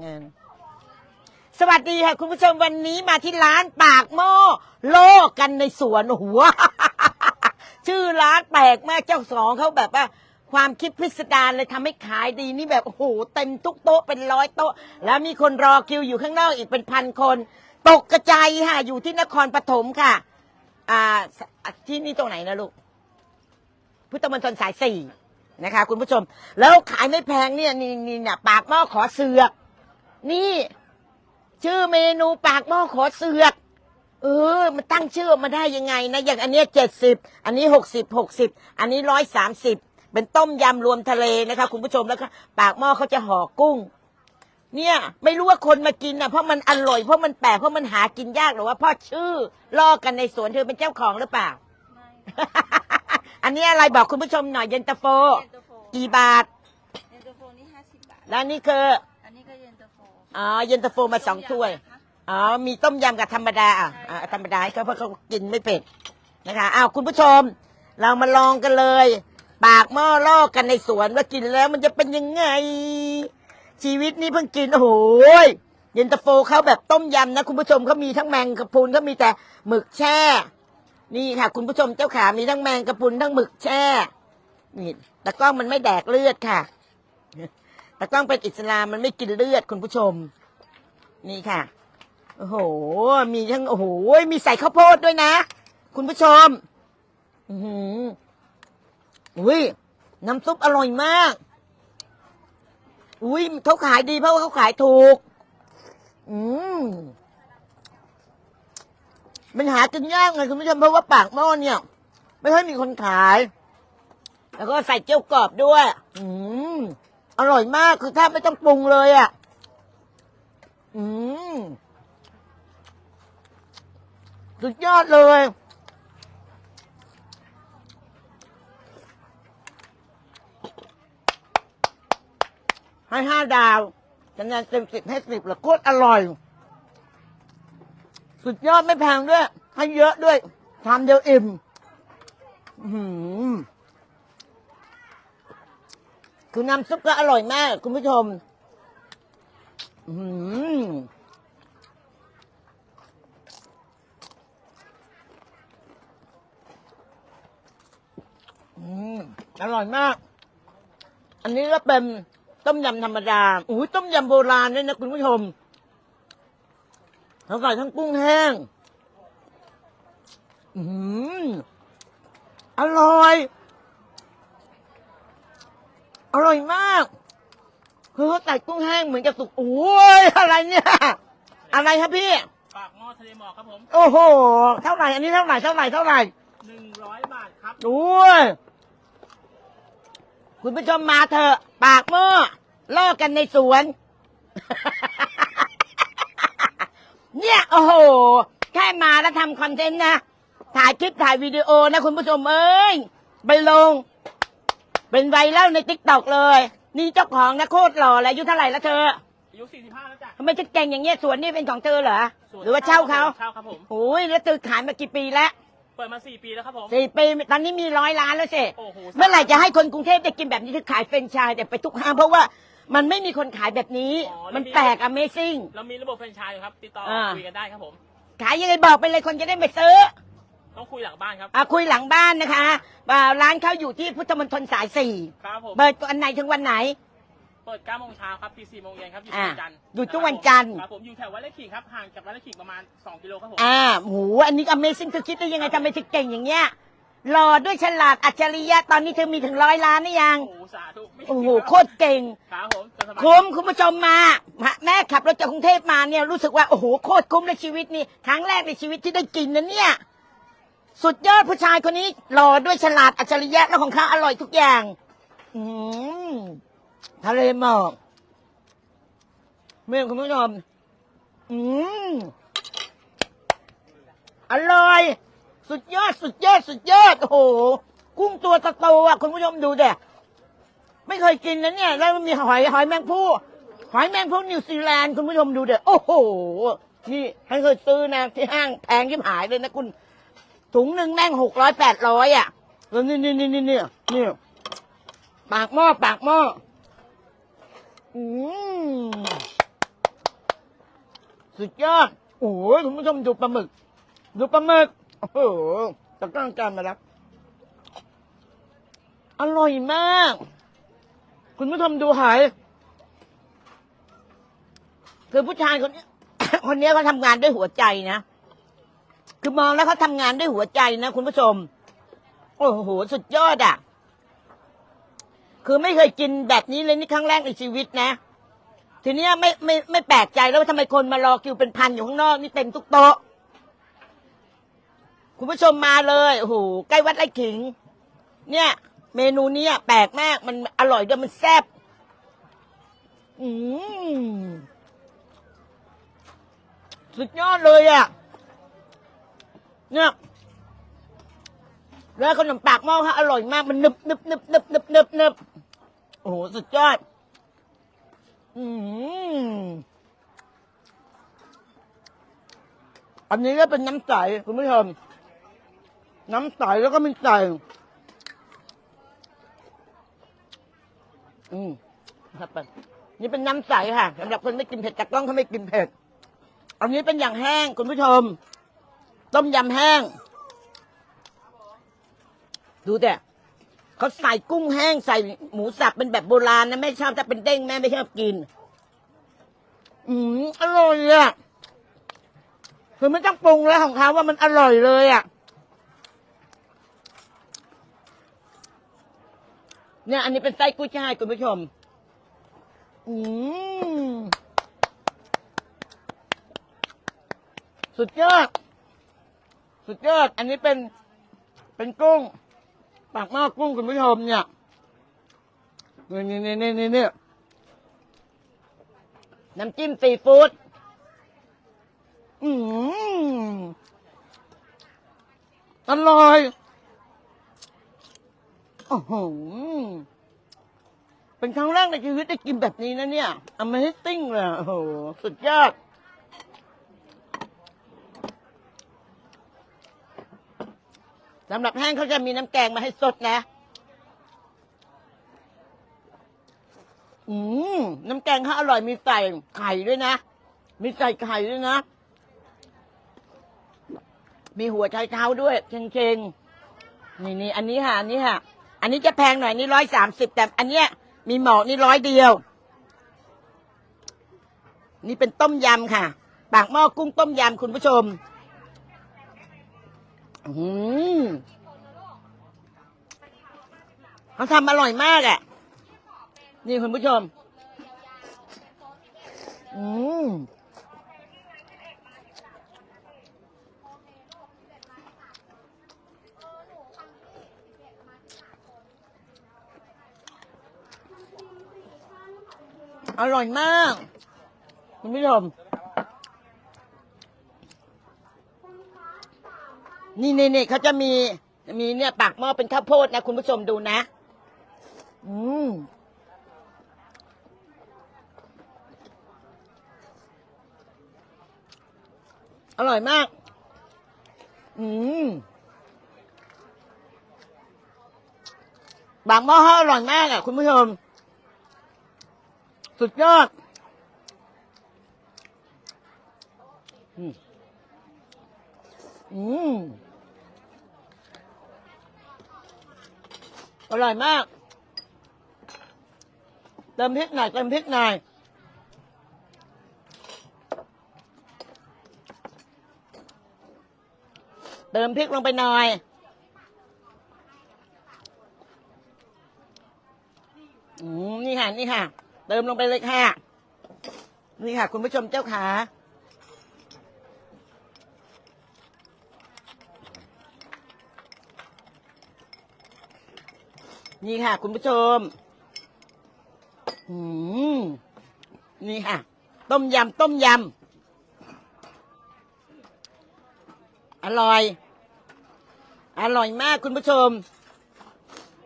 เงิน สวัสดีค่ะคุณผู้ชมวันนี้มาที่ร้านปากหม้อโลกกันในสวนหัว ชื่อร้านแปลกมากเจ้าของเขาแบบว่า ความคิดพิสดารเลยทำให้ขายดีนี่แบบโอ้โหเต็มทุกโต๊ะเป็นร้อยโต๊ะ แล้วมีคนรอคิวอยู่ข้างนอกอีกเป็นพันคน ตกกระจายค่ะอยู่ที่นครปฐมค่ะ อ่าที่นี่ตรงไหนนะลูกพุทธมณฑลสายสี่นะคะคุณผู้ชม แล้วขายไม่แพงเนี่ยนี่นี่เนี่ยปากหม้อขอเสือก นี่ ชื่อเมนูปากหม้อขอเสือกเออ มันตั้งชื่อออกมาได้ยังไงนะ อย่างอันเนี้ยเจ็ดสิบอันนี้หกสิบหกสิบอันนี้ร้อยสามสิบเป็นต้มยำรวมทะเลนะคะ คุณผู้ชมแล้วก็ปากหม้อเขาจะห่อกุ้ง เนี่ยไม่รู้ว่าคนมากินอะเพราะมันอร่อยเพราะมันแปลกเพราะมันหากินยากหรือว่าเพ่อชื่อล่อกันในสวนเธอเป็นเจ้าของหรือเปล่าไม่อันนี้อะไรบอกคุณผู้ชมหน่อยเย็นตาโฟเย็นตาโฟ กี่บาท เย็นตาโฟนี่ห้าสิบบาท แล้วนี่คือ อ๋อเย็นตาโฟมาสองถ้วย อ๋อ มีต้มยำกับธรรมดาอะอ่าธรรมดาให้เขาเพราะเขากินไม่เผ็ดนะคะอ้าวคุณผู้ชม เรามาลองกันเลย ปากหม้อลอกกันในสวนว่ากินแล้วมันจะเป็นยังไง ชีวิตนี้เพิ่งกินโอ้โหยเย็นตาโฟเขาแบบต้มยำนะคุณผู้ชมเขามีทั้งแมงกะพรุนเขามีแต่หมึกแช่ นี่ค่ะ คุณผู้ชมเจ้าขามีทั้งแมงกะพรุนทั้งหมึกแช่นี่แตะกล้องมันไม่แดกเลือดค่ะ ตะกล้องเป็นอิสลามมันไม่กินเลือดคุณผู้ชม นี่ค่ะ โอ้โห มีทั้งโอ้โห มีใส่ข้าวโพดด้วยนะ คุณผู้ชม อือหืออุ้ยน้ำซุปอร่อยมาก อุ้ยเขาขายดีเพราะว่าเขาขายถูก อืมมันหากินยากไงคุณผู้ชมเพราะว่าปากหม้อเนี่ย ไม่ค่อยมีคนขาย แล้วก็ใส่เจียวกรอบด้วย อืม อร่อยมากคือแทบไม่ต้องปรุงเลยอะ อืมสุดยอดเลย ให้ห้าดาวคะแนนเต็มสิบให้สิบละโคตรอร่อย สุดยอดไม่แพงด้วย ให้เยอะด้วยทำเดียวอิ่ม อื้อหือ คือน้ำซุปก็อร่อยมาก คุณผู้ชม อืมอร่อยมาก อันนี้ก็เป็นต้มยำธรรมดาอุ้ยต้มยำโบราณด้วยนะคุณผู้ชมเขาใส่ทั้งกุ้งแห้ง อืมอร่อย อร่อยมาก คือเขาใส่กุ้งแห้งเหมือนกับสุกโอ้ยอะไรเนี่ย อะไรครับพี่ ปากหม้อทะเลหมอกครับผมโอ้โห เท่าไหร่ อันนี้เท่าไหร่เท่าไหร่เท่าไหร่หนึ่งร้อยบาทครับโอ้ยคุณผู้ชมมาเถอะปากหม้อลอกกันในสวน เนี่ย โอ้โห แค่มาแล้วทำคอนเทนต์นะ ถ่ายคลิปถ่ายวิดีโอนะคุณผู้ชมเอ้ย ไปลง เป็นไวรัลในติ๊กต็อกเลย นี่เจ้าของนะโคตรหล่อเลยอายุเท่าไหร่แล้วเธออายุ45แล้วจ้ะทำไมจะเก่งอย่างเงี้ยสวนนี่เป็นของเธอเหรอส่นหรือว่าเช่าเขาเช่าครับผมโอ้ยแล้วเธอขายมากี่ปีแล้วเปิดมาสี่ปีแล้วครับผมสี่ปีตอนนี้มีร้อยล้านแล้วสิโอ้โหเมื่อไหร่จะให้คนกรุงเทพได้กินแบบนี้คือขายเฟรนไชส์แต่ไปทุกห้างเพราะว่ามันไม่มีคนขายแบบนี้ มันแปลก Amazing เรามีระบบแฟรนไชส์อยู่ครับ ติดต่ออ่าคุยกันได้ครับผม ขายยังไงบอกไปเลยคนจะได้ไปซื้อ ต้องคุยหลังบ้านครับ อะคุยหลังบ้านนะคะอ่าร้านเขาอยู่ที่พุทธมณฑลสายสี่ครับผม เปิดวันไหนถึงวันไหน เปิด9โมงเช้าครับปี4โมงเย็นครับ อยู่อ่าทุกวันจันทร์อยู่ทุกวันจันทร์ ครับผม อยู่แถววัดไร่ขิงครับ ห่างจากวัดไร่ขิงประมาณ 2 กิโลครับผม อ่าโหอันนี้ Amazing เธอคิดได้ยังไงทำไมถึงเก่งอย่างเงี้ยหล่อด้วยฉลาดอัจฉริยะตอนนี้เธอมีถึงร้อยล้านหรือยัง โอ้โหสาธุไม่โอ้โหถึงรับโคตรเก่ง ครับผมจะสบายคุ้มคุณผู้ชมมาแม่ขับรถจากกรุงเทพมาเนี่ยรู้สึกว่าโอ้โหโคตรคุ้มในชีวิตนี่ครั้งแรกในชีวิตที่ได้กินนะเนี่ย สุดยอดผู้ชายคนนี้หล่อด้วยฉลาดอัจฉริยะแล้วของเขาอร่อยทุกอย่าง อืมทะเลหมอกเมื่อคุณผู้ชมอืมอร่อย สุดยอดสุดยอดสุดยอดโอ้โหกุ้งตัวโตๆอะคุณผู้ชมดูเด็ไม่เคยกินนะเนี่ย แล้วมันมีหอยหอยแมงผู้หอยแมงผู้นิวซีแลนด์คุณผู้ชมดูเด้โอ้โหนี่ฉันเคยซื้อนะที่ห้างแพงที่หายเลยนะคุณ ถุงหนึ่งแม่งหกร้อยแปดร้อยอะแล้วนี่นี่นี่นี่นี่นี่ปากหม้อปากหม้ออืมสุดยอด โอ้ยคุณผู้ชมดูปลาหมึก ดูปลาหมึก โอ้โหตะกร้างจานมาแล้ว อร่อยมาก คุณผู้ชมดูหายคือผู้ชายคนนี้คนนี้เขาทำงานด้วยหัวใจนะ คือมองแล้วเขาทำงานด้วยหัวใจนะคุณผู้ชม โอ้โห สุดยอดอะ คือไม่เคยกินแบบนี้เลยนี่ครั้งแรกในชีวิตนะ ทีนี้ไม่ไม่ไม่แปลกใจแล้วว่าทำไมคนมารอคิวเป็นพันอยู่ข้างนอกนี่เต็มทุกโต๊ะ คุณผู้ชมมาเลย โอ้โห ใกล้วัดไร่ขิง เนี่ย เมนูนี้แปลกมาก มันอร่อยด้วยมันแซ่บ อืมสุดยอดเลยอะ เนี่ยแล้วขนมปากหม้อฮะอร่อยมากมันนึบนึบนึบนึบนึบนึบนึบโอ้โหสุดยอด อืมอันนี้ก็เป็นน้ำใสคุณผู้ชมน้ำใสแล้วก็มีใสอืมครับไปนี่เป็นน้ำใสค่ะสำหรับคนไม่กินเผ็ดจากกล้องเขาไม่กินเผ็ด อันนี้เป็นอย่างแห้งคุณผู้ชม ต้มยำแห้ง ดูแต่เขาใส่กุ้งแห้งใส่หมูสับเป็นแบบโบราณนะแม่ชอบถ้าเป็นเด้งแม่ไม่ชอบกิน อืมอร่อยอะคือไม่ต้องปรุงแล้วของเขาว่ามันอร่อยเลยอะ เนี่ย อันนี้เป็นไส้กุ้ยช่ายคุณผู้ชม อืมสุดยอด สุดยอด อันนี้เป็นเป็นกุ้ง ปากหม้อกุ้งคุณผู้ชมเนี่ยนี่นี่นี่นี่นี่นี่น้ำจิ้มซีฟู้ดอืมอร่อยโอ้โหเป็นครั้งแรกในชีวิตได้กินแบบนี้นะเนี่ย Amazing เลยอะโอ้โห สุดยอด สำหรับแห้งเขาจะมีน้ำแกงมาให้สดนะ อืมน้ำแกงเขาอร่อยมีใส่ไข่ด้วยนะ มีใส่ไข่ด้วยนะ มีหัวไชเท้าด้วยเชงๆนี่นี่อันนี้ค่ะอันนี้ค่ะ อันนี้จะแพงหน่อยนี่ร้อยสามสิบแต่อันเนี้ย มีหมอกนี่ร้อยเดียว นี่เป็นต้มยำค่ะ ปากหม้อกุ้งต้มยำคุณผู้ชม อืมเขาทำอร่อยมากอะ นี่คุณผู้ชม อืมอร่อยมาก คุณผู้ชม นี่นี่นี่เขาจะมีมีเนี่ยปากหม้อเป็นข้าวโพดนะ คุณผู้ชมดูนะ อืมอร่อยมาก อืมบางหม้ออร่อยมากอะ คุณผู้ชม สุดยอด อืม อืมอร่อยมาก เติมพริกหน่อยเติมพริกหน่อยเติมพริกลงไปหน่อยอืมนี่ค่ะ นี่ค่ะ เติมลงไปเลยค่ะ นี่ค่ะ คุณผู้ชมเจ้าขา นี่ค่ะ คุณผู้ชมอืมนี่ค่ะ ต้มยำต้มยำอร่อย อร่อยมากคุณผู้ชม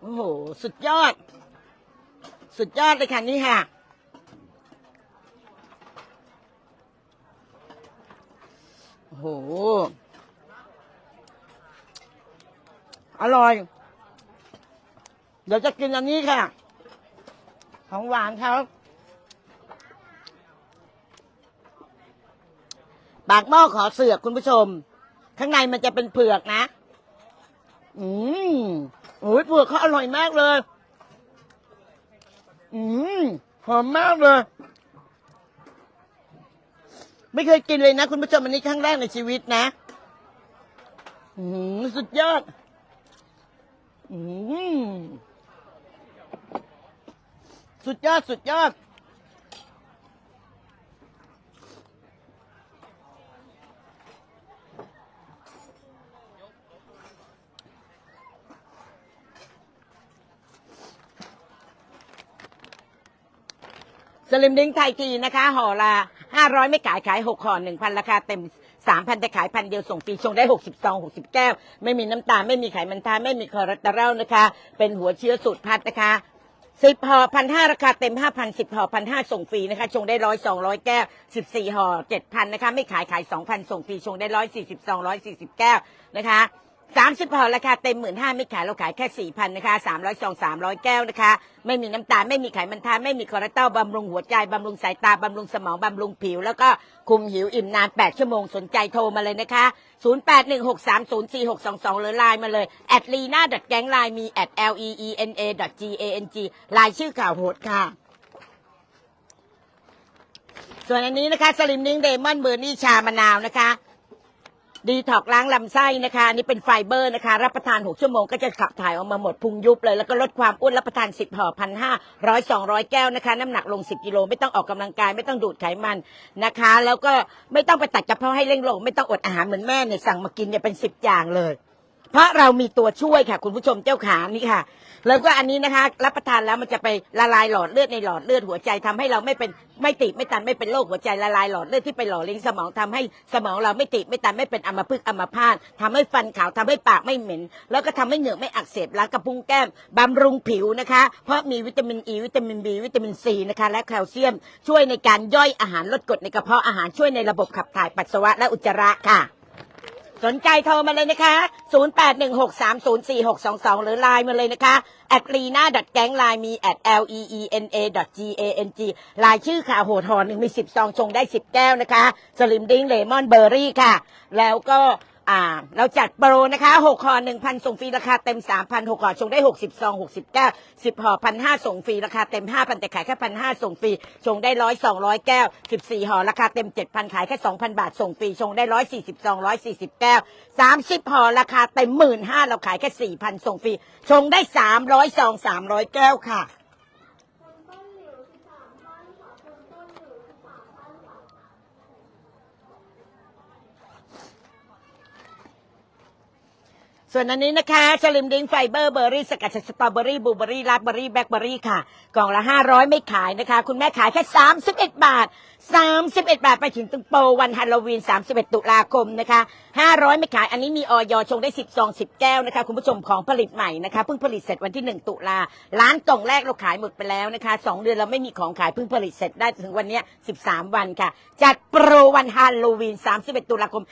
โอ้โห สุดยอด สุดยอดเลยค่ะนี่ค่ะ โอ้โห อร่อย ดี๋ยวจะกินอันนี้ค่ะ ของหวานเขาปากหม้อขอเสือกคุณผู้ชม ข้างในมันจะเป็นเผือกนะ อืมโอ้ยเผือกเขาอร่อยมากเลย อืมหอมมากเลย ไม่เคยกินเลยนะ คุณผู้ชมอันนี้ครั้งแรกในชีวิตนะ อืมสุดยอด อืม สุดยอด สุดยอด สลิมดิ้งไทยทีนะคะห่อละห้าร้อยไม่ขาย ขายหกห่อหนึ่งพันราคาเต็มสามพันแต่ขายพันเดียวส่งฟรีชงได้หกสิบซองหกสิบแก้ว ไม่มีน้ำตาล ไม่มีไขมันทาไม่มีคอเลสเตอรอลนะคะ เป็นหัวเชื้อสูตรพัดนะคะ สิบห่อพันห้าราคาเต็มห้าพันสิบห่อพันห้าส่งฟรีนะคะ ชงได้ร้อยสองร้อยแก้วสิบสี่ห่อเจ็ดพันนะคะ ไม่ขายขายสองพันส่งฟรี ชงได้ร้อยสี่สิบสองร้อยสี่สิบแก้วนะคะ สามสิบห่อราคาเต็มหมื่นห้าไม่ขายเราขายแค่สี่พันนะคะสามร้อยสองสามร้อยแก้วนะคะ ไม่มีน้ำตาลไม่มีไขมันทานไม่มีคอเลสเตอรอลบำรุงหัวใจบำรุงสายตาบำรุงสมองบำรุงผิว แล้วก็คุมหิวอิ่มนาน8ชั่วโมงสนใจโทรมาเลยนะคะ0816304622หรือไลน์มาเลยแอดลีน่าดัดแก๊งไลน์มี at l e e n a g a n g ไลน์ชื่อข่าวโหดค่ะส่วนอันนี้นะคะสลิมนิ่งเดมอนเบอร์นี่ชามะนาวนะคะ ดีถอกล้างลำไส้นะคะอันนี่เป็นไฟเบอร์นะคะ รับประทาน 6 ชั่วโมงก็จะขับถ่ายออกมาหมดพุงยุบเลย แล้วก็ลดความอ้วนรับประทาน 10ห่อพันห้าร้อยสองร้อยแก้วนะคะ น้ำหนักลง 10 กิโลไม่ต้องออกกำลังกายไม่ต้องดูดไขมันนะคะ แล้วก็ไม่ต้องไปตัดกระเพาะให้เร่งลง ไม่ต้องอดอาหารเหมือนแม่เนี่ยสั่งมากินเนี่ยเป็น 10 อย่างเลย เพราะเรามีตัวช่วยค่ะ คุณผู้ชมเจ้าขานี่ค่ะ แล้วก็อันนี้นะคะ รับประทานแล้วมันจะไปละลายหลอดเลือดในหลอดเลือดหัวใจทำให้เราไม่เป็นไม่ติดไม่ตันไม่เป็นโรคหัวใจละลายหลอดเลือดที่ไปหล่อเลี้ยงสมองทำให้สมองเราไม่ติดไม่ตันไม่เป็นอัมพฤกษ์อัมพาตทำให้ฟันขาวทำให้ปากไม่เหม็น แล้วก็ทำให้เหงือกไม่อักเสบล้างกระพุ้งแก้มบำรุงผิวนะคะ เพราะมีวิตามินอ e, ีวิตามินบีวิตามินซีนะคะและแคลเซียม ช่วยในการย่อยอาหารลดกรดในกระเพาะอาหารช่วยในระบบขับถ่ายปัสสาวะและอุจจาระค่ะ สนใจโทรมาเลยนะคะ 0816304622 หรือไลน์มาเลยนะคะ at lena gang ไลน์มี at l e e n a g a n g ลายชื่อข่าวโหดหอหนึ่งมี 10 ซองชงได้ 10 แก้วนะคะ สลิมดิ้งเลมอนเบอร์รี่ค่ะ แล้วก็ อ่าเราจัดโปรนะคะ6ห่อ1,000 ส่งฟรีราคาเต็ม 3,000 6ห่อชงได้ 60ซอง60แก้ว10ห่อ1,500 ส่งฟรีราคาเต็ม 5,000 แต่ขายแค่1,500 ส่งฟรีชงได้100 200 แก้ว 14ห่อราคาเต็ม 7,000 ขายแค่ 2,000 บาท ส่งฟรีชงได้ 140ซอง140 แก้ว 30ห่อราคาเต็ม 15,000 เราขายแค่ 4,000 ส่งฟรีชงได้ 300ซอง300 แก้วค่ะ ส่วนอันนี้นะคะสลิมดิงไฟเบอร์เบอร์รี่สกัดจากสตรอเบอรี่บลูเบอรี่ราสเบอรี่แบล็คเบอรี่ค่ะ กล่องละ 500 ไม่ขายนะคะ คุณแม่ขายแค่ 31 บาท 31 บาท ไปถึงตึงโปรวันฮาโลวีน 31 ตุลาคมนะคะ 500 ไม่ขาย อันนี้มีออยชงได้ 10ซอง10 แก้วนะคะ คุณผู้ชมของผลิตใหม่นะคะเพิ่งผลิตเสร็จวันที่ 1 ตุลาร้านกล่องแรกเราขายหมดไปแล้วนะคะ 2 เดือนเราไม่มีของขายเพิ่งผลิตเสร็จได้ถึงวันนี้ 13 วันค่ะ จัดโปรวันฮาโลวีน 31 ตุลาคม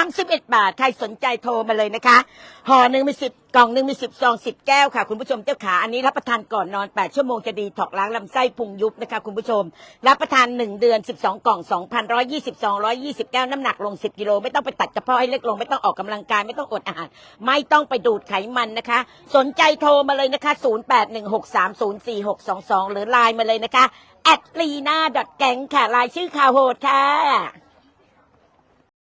31 บาทใครสนใจโทรมาเลยนะคะห่อหนึ่งมีสิบกล่องหนึ่งมีสิบซองสิบแก้วค่ะ คุณผู้ชมเจ้าขาอันนี้รับประทานก่อนนอน8ชั่วโมงจะดีถอกล้างลำไส้พุงยุบนะคะคุณผู้ชม รับประทาน1เดือน12กล่อง2,120 220แก้วน้ำหนักลง10กิโลไม่ต้องไปตัดกระเพาะให้เล็กลงไม่ต้องออกกำลังกายไม่ต้องอดอาหาร ไม่ต้องไปดูดไขมันนะคะ สนใจโทรมาเลยนะคะ0816304622หกสามศูนย์สี่หกสองสองหรือไลน์มาเลยนะคะ at lina แกงค่ะลน์ชื่อข่าวโหดค่ะ